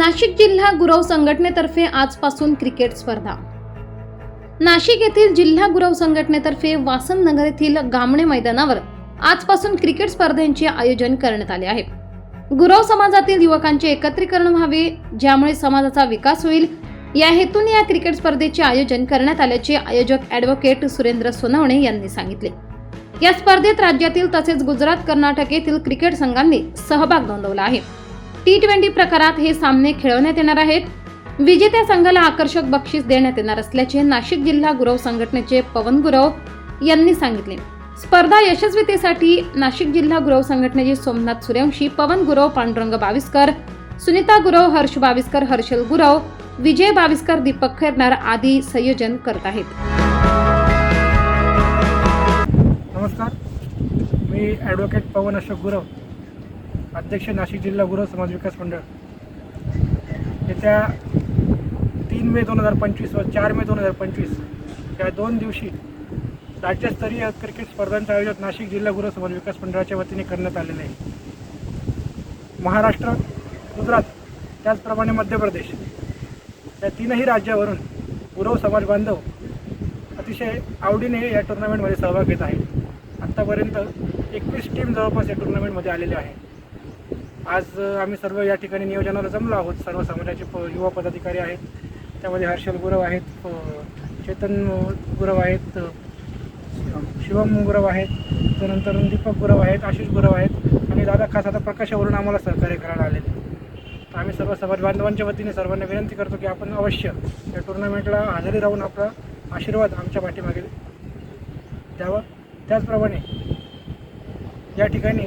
नाशिक जिल्हा गुरव संघटनेतर्फे आजपासून क्रिकेट स्पर्धा. नाशिक येथील जिल्हा गुरव संघटनेतर्फे वासन नगर येथील गामणे मैदानावर आजपासून क्रिकेट स्पर्धेंचे आयोजन करण्यात आले आहे. गुरव समाजातील युवकांचे एकत्रीकरण व्हावे ज्यामुळे समाजाचा विकास होईल. या हेतूने या क्रिकेट स्पर्धेचे आयोजन करण्यात आल्याचे आयोजक ॲडव्होकेट सुरेंद्र सोनवणे यांनी सांगितले. या स्पर्धेत राज्यातील तसेच गुजरात कर्नाटक येथील क्रिकेट संघांनी सहभाग नोंदवला आहे. टी ट्वेंटी प्रकारात हे सामने खेळवण्यात येणार आहेत. विजेत्या संघाला आकर्षक बक्षीस देण्यात येणार असल्याचे नाशिक जिल्हा गुरव संघटनेचे पवन गुरव यांनी सांगितले. स्पर्धा यशस्वीतेसाठी नाशिक जिल्हा गुरव संघटनेचे सोमनाथ सूर्यवंशी पवन गुरव पांडुरंग बाविस्कर सुनीता गुरव हर्ष बाविस्कर हर्षल गुरव विजय बाविस्कर दीपक खैरनार आदी संयोजन करत आहेत. नमस्कार. मी ॲडव्होकेट पवन अशोक गुरव. अध्यक्ष नाशिक जिल्हा गृह समाज विकास मंडळ. येत्या तीन मे दोन हजार पंचवीस व चार मे दोन हजार पंचवीस या दोन दिवशी राज्यस्तरीय क्रिकेट स्पर्धांचं आयोजन नाशिक जिल्हा गृह समाज विकास मंडळाच्या वतीने करण्यात आलेले आहे. महाराष्ट्र गुजरात त्याचप्रमाणे मध्य प्रदेश या तीनही राज्यावरून गुरव समाज बांधव अतिशय आवडीने या टुर्नामेंटमध्ये सहभाग घेत आहेत. आत्तापर्यंत एकवीस टीम जवळपास या टुर्नामेंटमध्ये आलेल्या आहे आज आम्ही सर्व या ठिकाणी नियोजनाला जमलो आहोत. सर्व समाजाचे प युवा पदाधिकारी आहेत. त्यामध्ये हर्षल गुरव आहेत चेतन गुरव आहेत शिवम गुरव आहेत त्यानंतर दीपक गुरव आहेत आशिष गुरव आहेत आणि दादा खास आता प्रकाशावरून आम्हाला सहकार्य करायला आलेले तर आम्ही सर्व समाज बांधवांच्या वतीने सर्वांना विनंती करतो की आपण अवश्य या टुर्नामेंटला हजेरी राहून आपला आशीर्वाद आमच्या पाठीमागे द्यावा. त्याचप्रमाणे या ठिकाणी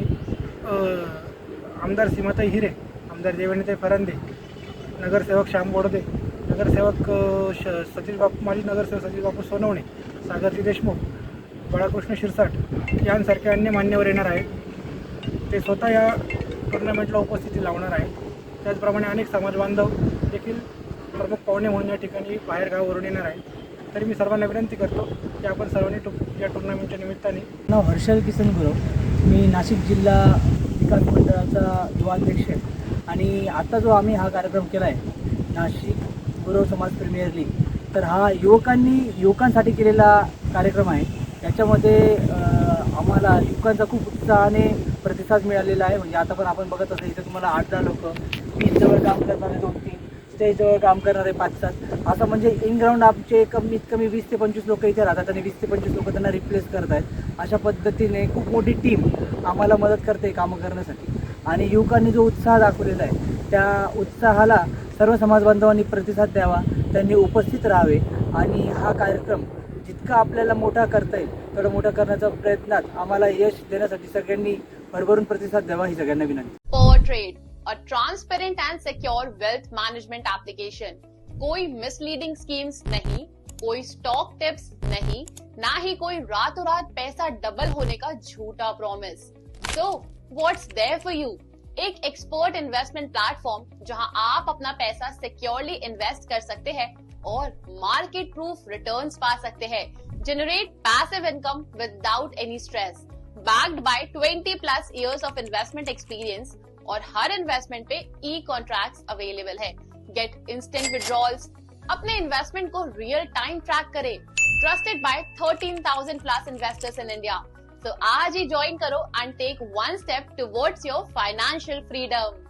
आमदार सीमाताई हिरे आमदार देवेंद्रताई फरांदे नगरसेवक श्याम बोडदे नगरसेवक श सतीश बापू माजी नगरसेवक सतीश बापू सोनवणे सागरजी देशमुख बाळाकृष्ण शिरसाट यांसारखे अन्य मान्यवर येणार आहेत. ते स्वतः या टुर्नामेंटला उपस्थिती लावणार आहेत. त्याचप्रमाणे अनेक समाज बांधव देखील प्रमुख पाहुणे म्हणून या ठिकाणी बाहेर गावावरून येणार आहेत. तरी मी सर्वांना विनंती करतो की आपण सर्वांनी टु या टुर्नामेंटच्या निमित्ताने नाव हर्षल किसन गुरव. मी नाशिक जिल्हा विकास मंडळाचा युवाध्यक्ष आहे. आणि आता जो आम्ही हा कार्यक्रम केला आहे नाशिक गुरव समाज प्रीमियर लीग तर हा युवकांनी युवकांसाठी केलेला कार्यक्रम आहे. याच्यामध्ये आम्हाला युवकांचा खूप उत्साहाने प्रतिसाद मिळालेला आहे. म्हणजे आता पण आपण बघत असेल इथं तुम्हाला आठ दहा लोक बीचजवळ काम करणारे दोन तीन स्टेजजवळ काम करणारे पाच सात असं म्हणजे इन ग्राउंड आमचे कमीत कमी वीस ते पंचवीस लोक इथे राहतात आणि वीस ते पंचवीस लोक त्यांना रिप्लेस करत आहेत अशा पद्धतीने खूप मोठी टीम आम्हाला मदत करते कामं करण्यासाठी. आणि युवकांनी जो उत्साह दाखवलेला आहे त्या उत्साहाला सर्व समाज बांधवांनी प्रतिसाद द्यावा त्यांनी उपस्थित राहावे आणि हा कार्यक्रम जितका आपल्याला मोठा करता येईल तेवढा मोठा करण्याच्या प्रयत्नात आम्हाला यश देण्यासाठी सगळ्यांनी भरभरून प्रतिसाद द्यावा ही सगळ्यांना विनंती. Per and secure wealth management application. कोई मिसलीडिंग स्कीम्स नहीं, कोई स्टॉक टिप्स नहीं, ना ही कोई रातों रात पैसा डबल होने का झूठा promise so what's there for you एक एक्सपर्ट इन्वेस्टमेंट प्लेटफॉर्म जहाँ आप अपना पैसा सिक्योरली इन्वेस्ट कर सकते हैं और मार्केट प्रूफ रिटर्न्स पा सकते हैं. Generate passive income without any stress backed by 20 plus years of investment experience और हर इन्वेस्टमेंट पे ई कॉन्ट्रैक्ट्स अवेलेबल है. गेट इंस्टेंट विड्रॉल्स अपने इन्वेस्टमेंट को रियल टाइम ट्रैक करें. Trusted by 13,000 plus investors in India तो आज ही ज्वाइन करो and take one step towards your financial freedom